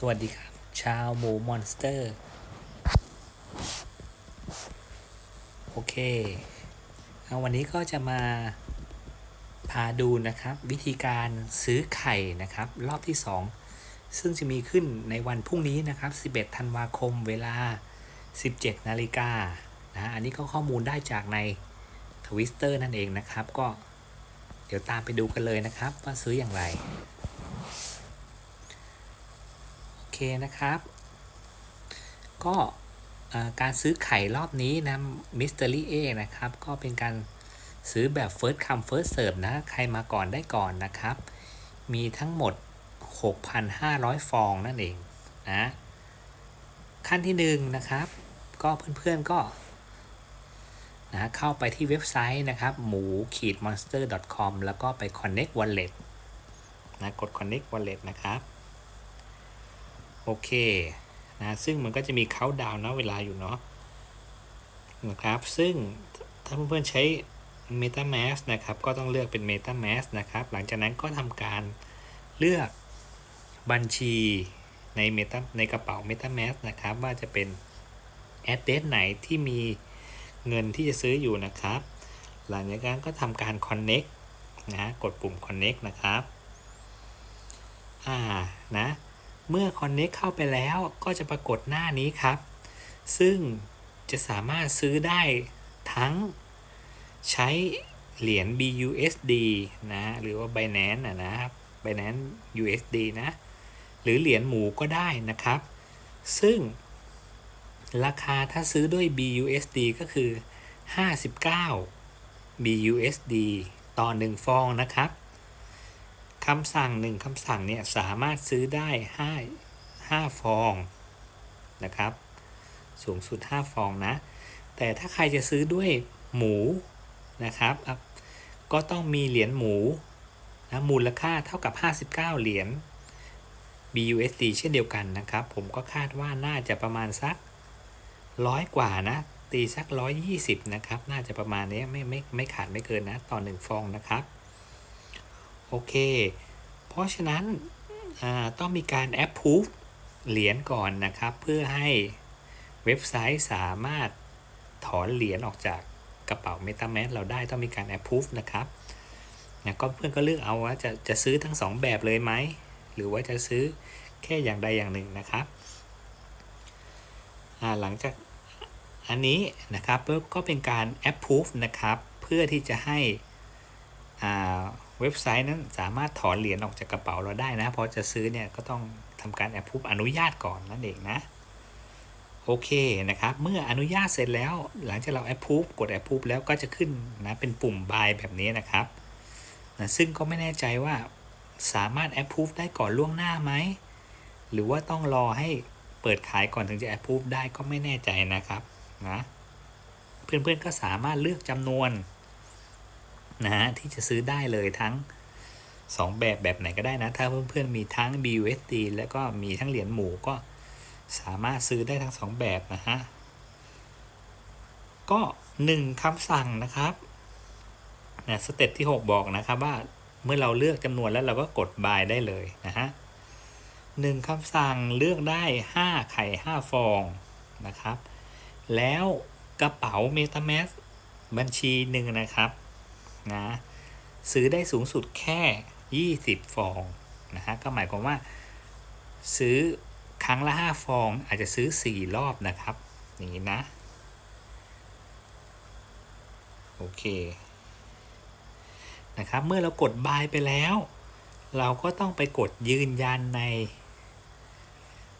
สวัสดีครับ ชาวหมูมอนสเตอร์ โอเคเอาวันนี้ก็จะมาพาดูนะครับ วิธีการซื้อไข่นะครับ รอบที่ 2 ซึ่งจะมีขึ้นในวันพรุ่งนี้นะครับ 11 ธันวาคมเวลา 17 นาฬิกานะอันนี้ก็ข้อมูลได้จากในทวิสเตอร์นั่นเองนะครับ ก็เดี๋ยวตามไปดูกันเลยนะครับ ว่าซื้ออย่างไร โอ เคนะครับ ก็การซื้อไข่รอบนี้นะมิสเตอรี่เอนะครับ ก็เป็นการซื้อแบบ first come first serve นะ ใครมาก่อนได้ก่อนนะครับ มีทั้งหมด 6,500 ฟองนั่นเองนะ ขั้นที่หนึ่งนะครับ ก็เพื่อนๆก็นะเข้าไปที่เว็บไซต์นะครับหมูขีด monster com แล้วก็ไป connect wallet นะกด connect wallet นะครับ โอเคนะซึ่งมันก็จะมีเขาดาวน์นะเวลาอยู่เนาะนะครับซึ่งถ้าเพื่อนๆใช้ MetaMask นะครับก็ต้องเลือกเป็น MetaMask นะครับหลังจากนั้นก็ทำการเลือกบัญชีใน Meta ในกระเป๋า MetaMask นะครับว่าจะเป็น address ไหนที่มีเงินที่จะซื้ออยู่นะครับ หลังจากนั้นก็ทำการ connect นะกดปุ่ม connect นะครับ อ่า นะ เมื่อ Connect เข้าไปแล้วก็จะปรากฏหน้านี้ครับ ซึ่งจะสามารถซื้อได้ทั้งใช้เหรียญ BUSD นะ หรือว่า Binance นะนะครับ Binance USD นะ หรือเหรียญหมูก็ได้นะครับ ซึ่งราคาถ้าซื้อด้วย BUSD ก็คือ 59 BUSD ต่อ 1 ฟองนะครับ คำสั่งหนึ่งคำสั่งเนี่ยสามารถซื้อได้ห้าห้าฟองนะครับ สูงสุด 5 ฟองนะ แต่ถ้าใครจะซื้อด้วยหมูนะครับ ก็ต้องมีเหรียญหมูนะมูลค่าเท่ากับ 59 เหรียญ BUSD เช่นเดียวกันนะครับ ผมก็คาดว่าน่าจะประมาณสักร้อยกว่านะ ตีสัก 120 นะครับ น่าจะประมาณนี้ไม่ไม่ไม่ขาดไม่เกินนะ ต่อ 1 ฟองนะครับ โอเค เพราะฉะนั้นต้องมีการ approve เหรียญก่อนนะครับ เพื่อให้เว็บไซต์สามารถถอนเหรียญออกจากกระเป๋า MetaMask เราได้ต้องมีการ approve นะครับนะก็เพื่อนก็เลือกเอาว่าจะจะซื้อทั้ง 2 แบบเลยไหม หรือว่าจะซื้อแค่อย่างใดอย่างหนึ่งนะครับหลังจากอันนี้นะครับก็เป็นการ approve นะครับ เพื่อที่จะให้ เว็บไซต์นั้นสามารถถอนเหรียญออกจากกระเป๋าเราได้นะ เพราะจะซื้อเนี่ยก็ต้องทำการ approve อนุญาตก่อนนั่นเองนะโอเคนะครับ เมื่ออนุญาตเสร็จแล้ว หลังจากเรา approve กด approve แล้วก็จะขึ้นนะเป็นปุ่ม buy แบบนี้นะครับนะซึ่งก็ไม่แน่ใจว่าสามารถ approve ได้ก่อนล่วงหน้าไหม หรือว่าต้องรอให้เปิดขายก่อนถึงจะ approve ได้ก็ไม่แน่ใจนะครับนะเพื่อนๆก็สามารถเลือกจำนวน นะฮะที่จะซื้อได้เลยทั้ง 2 แบบแบบไหนก็ได้นะ ถ้าเพื่อนๆมีทั้ง BUSD แล้วก็มีทั้งเหรียญหมูก็สามารถซื้อได้ทั้ง 2 แบบนะฮะ ก็ 1คำสั่งนะครับนะสเต็ปที่ 6 บอกนะครับว่าเมื่อเราเลือกจำนวนแล้วเราก็กด buy ได้เลยนะฮะหนึ่งคำสั่งเลือกได้ 5 ไข่ 5 ฟองนะครับ แล้วกระเป๋า MetaMask บัญชีหนึ่งนะครับ นะซื้อได้สูงสุดแค่ 20 ฟองนะฮะก็หมายความว่าซื้อครั้งละ 5 ฟอง อาจจะซื้อ 4 รอบนะครับ อย่างนี้นะ โอเคนะครับเมื่อเรากด buy ไปแล้ว เราก็ต้องไปกดยืนยันใน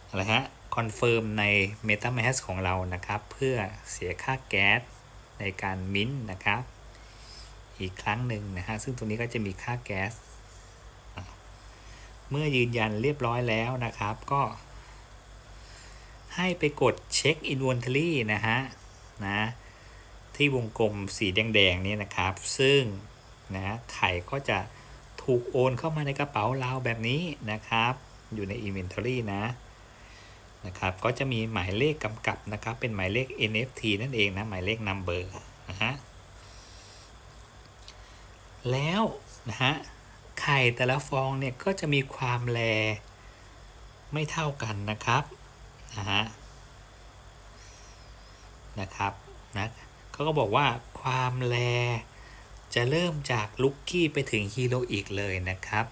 อะไรฮะคอนเฟิร์มใน MetaMask ของเรานะครับ เพื่อเสียค่าแก๊สในการมิ้นนะครับ อีกครั้งหนึ่งนะฮะซึ่งตรงนี้ก็จะมีค่าแก๊ส เมื่อยืนยันเรียบร้อยแล้วนะครับ ก็ให้ไปกดเช็ค Inventory นะฮะนะที่วงกลมสีแดงๆนี้นะครับ ซึ่งนะไข่ก็จะถูกโอนเข้ามาในกระเป๋าเราแบบนี้นะครับ อยู่ใน Inventory นะนะครับ ก็จะมีหมายเลขกำกับนะครับ เป็นหมายเลข NFT นั่นเองนะ หมายเลข Number นะฮะ แล้วนะฮะไข่แต่ละฟองเนี่ยก็จะมีความแรไม่เท่ากันนะครับนะฮะนะครับนะเขาก็บอกว่าความแรจะเริ่มจากลุกกี้ไปถึงฮีโรอีกเลยนะครับ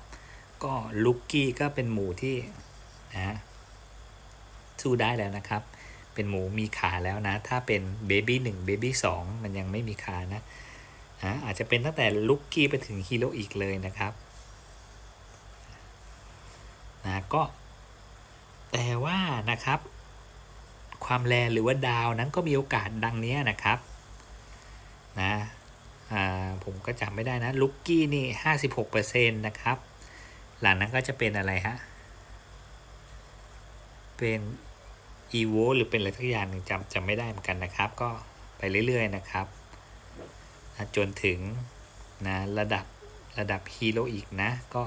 ก็ลุกกี้ก็เป็นหมูที่นะสู้ได้แล้วนะครับ เป็นหมูมีขาแล้วนะ ถ้าเป็นเบบี้หนึ่งเบบี้สองมันยังไม่มีขานะ นะอาจจะเป็นตั้งแต่ลุกกี้ไปถึงฮีโร่อีกเลยนะครับนะก็แต่ว่านะครับ ความแรงหรือว่าดาวนั้นก็มีโอกาสดังนี้นะครับนะผมก็จำไม่ได้นะลุกกี้นี่ห้าสิบหกเปอร์เซ็นต์นะครับ หลังนั้นก็จะเป็นอะไรฮะเป็น e v o หรือเป็นอะไรทักอย่างหนึ่งจำจำไม่ได้เหมือนกันนะครับ ก็ไปเรื่อยๆนะครับ นะจนถึงนะระดับระดับฮีโร่อีกนะ ก็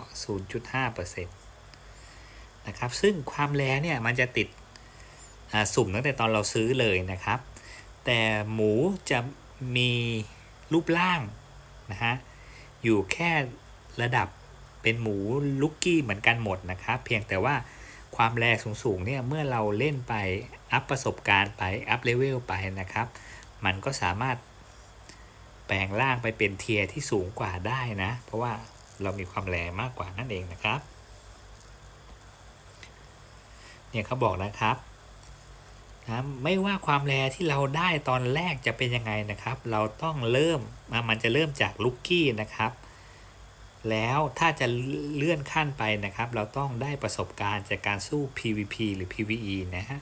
0.5%นะครับ ซึ่งความแรงเนี่ยมันจะติดสุ่มตั้งแต่ตอนเราซื้อเลยนะครับ แต่หมูจะมีรูปร่างนะฮะอยู่แค่ระดับเป็นหมูลุกกี้เหมือนกันหมดนะครับ เพียงแต่ว่าความแรงสูงๆเนี่ยเมื่อเราเล่นไปอัพประสบการณ์ไปอัพเลเวลไปนะครับ มันก็สามารถ แปลงร่างไปเป็นเทียที่สูงกว่าได้นะ เพราะว่าเรามีความแรงมากกว่านั่นเองนะครับ เนี่ยเขาบอกนะครับนะไม่ว่าความแรงที่เราได้ตอนแรกจะเป็นยังไงนะครับ เราต้องเริ่มมามันจะเริ่มจากลุกกี้นะครับ แล้วถ้าจะเลื่อนขั้นไปนะครับ เราต้องได้ประสบการณ์จากการสู้ PVP หรือ PVE นะฮะ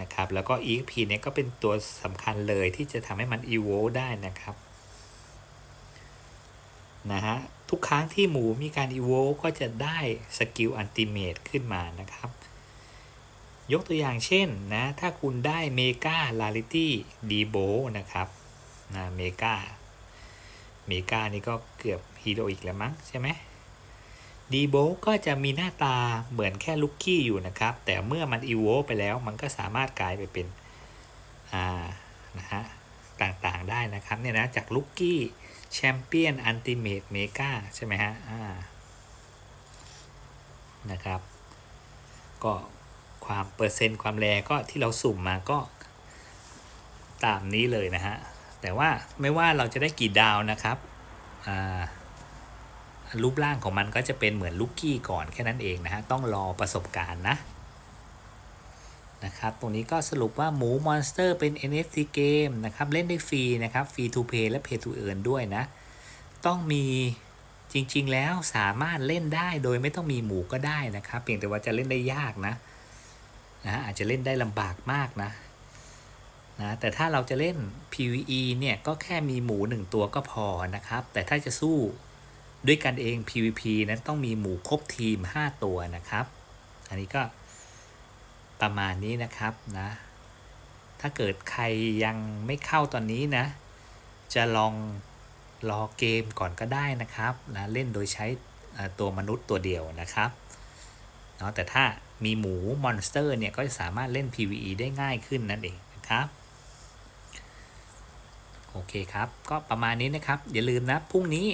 นะครับ แล้วก็ EXP เนี่ยก็เป็นตัวสำคัญเลยที่จะทำให้มัน evolve ได้นะครับนะฮะทุกครั้งที่หมูมีการ evolve ก็จะได้สกิลอันติเมตขึ้นมานะครับ ยกตัวอย่างเช่นนะถ้าคุณได้เมกาลาลิตี้ดีโบนะครับนะเมกาเมกานี่ก็เกือบฮีโร่อีกแล้วมั้งใช่ไหม ดีโบก็จะมีหน้าตาเหมือนแค่ลุกกี้อยู่นะครับ แต่เมื่อมันอีโวไปแล้วมันก็สามารถกลายไปเป็นอ่านะฮะต่างๆได้นะครับเนี่ยนะจากลุกกี้แชมเปี้ยนอันติเมตเมกาใช่ไหมฮะอ่านะครับ ก็ความเปอร์เซ็นต์ความแรงก็ที่เราสุ่มมาก็ตามนี้เลยนะฮะ แต่ว่าไม่ว่าเราจะได้กี่ดาวนะครับอ่า รูปร่างของมันก็จะเป็นเหมือนลูกกี้ก่อนแค่นั้นเองนะฮะ ต้องรอประสบการณ์นะนะครับ ตรงนี้ก็สรุปว่าหมูมอนสเตอร์เป็น NFT เกมนะครับ เล่นได้ฟรีนะครับ ฟรี to pay และ pay to earn ด้วยนะ ต้องมีจริง ๆ แล้วสามารถเล่นได้โดยไม่ต้องมีหมูก็ได้นะครับ เพียงแต่ว่าจะเล่นได้ยากนะนะอาจจะเล่นได้ลำบากมากนะนะแต่ถ้าเราจะเล่น PVE เนี่ยก็แค่มีหมูหนึ่งตัวก็พอนะครับ แต่ถ้าจะสู้ ด้วยกันเอง PVP นั้นต้องมีหมูครบทีม 5 ตัวนะครับ อันนี้ก็ประมาณนี้นะครับนะ ถ้าเกิดใครยังไม่เข้าตอนนี้นะ จะลองรอเกมก่อนก็ได้นะครับนะเล่นโดยใช้ตัวมนุษย์ตัวเดียวนะครับเนาะแต่ถ้ามีหมูมอนสเตอร์เนี่ยก็จะสามารถเล่น PVE ได้ง่ายขึ้นนั่นเองนะครับโอเคครับ ก็ประมาณนี้นะครับ อย่าลืมนะ พรุ่งนี้